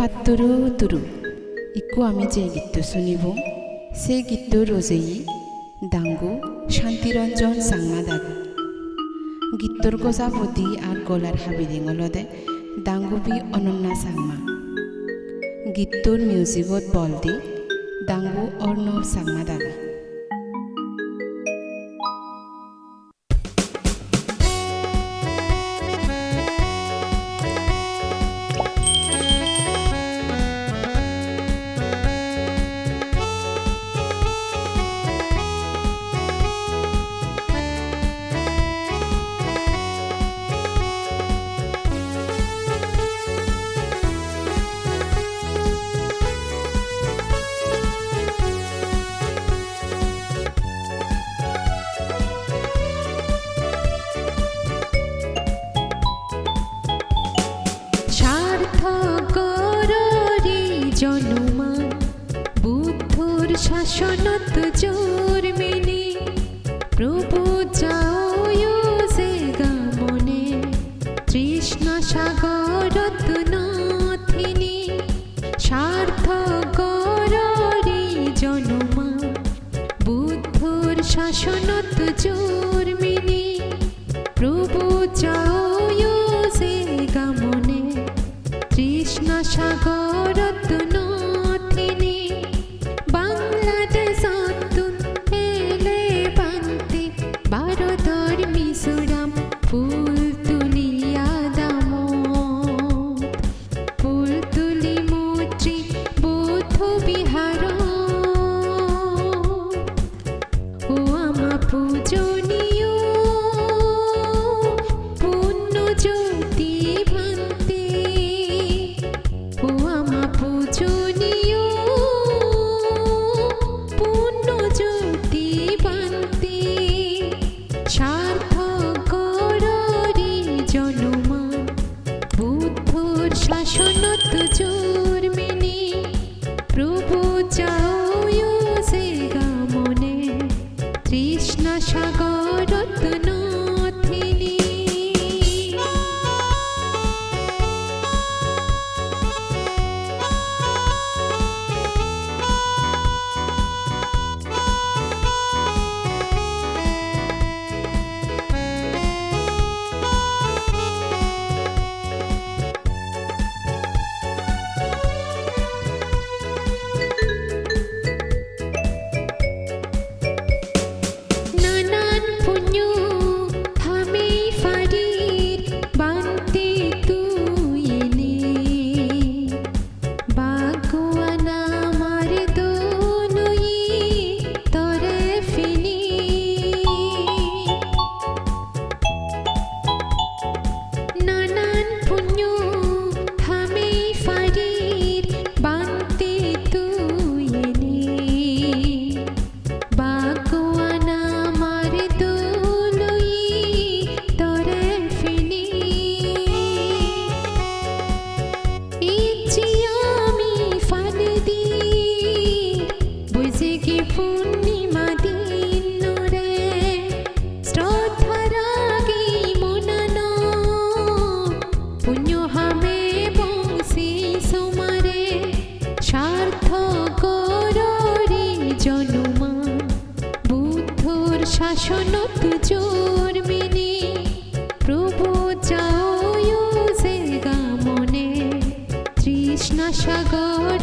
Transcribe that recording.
ফাত্তুৰু তুরু। ইকু আমি যে গীত শুনিব সেই গীত রোজেই ডাঙ্গু শান্তিরঞ্জন সাংমা দাগ গীতর গজাপতি আর গলার হাবিরিঙলদে ডাঙ্গুবি অনন্যা সাংমা। গীতর মিউজিকত বল দি ডাঙ্গু অর্ণব সাংমা প্রভু যাও যে গামনে তৃষ্ণ সাগরত নাথিনী সার্থকরি জন্মা। বুদ্ধর শাসনত জোর কৃষ্ণ সাগর চর্মিনী প্রভু চাও সে গামনে তৃষ্ণা সাগর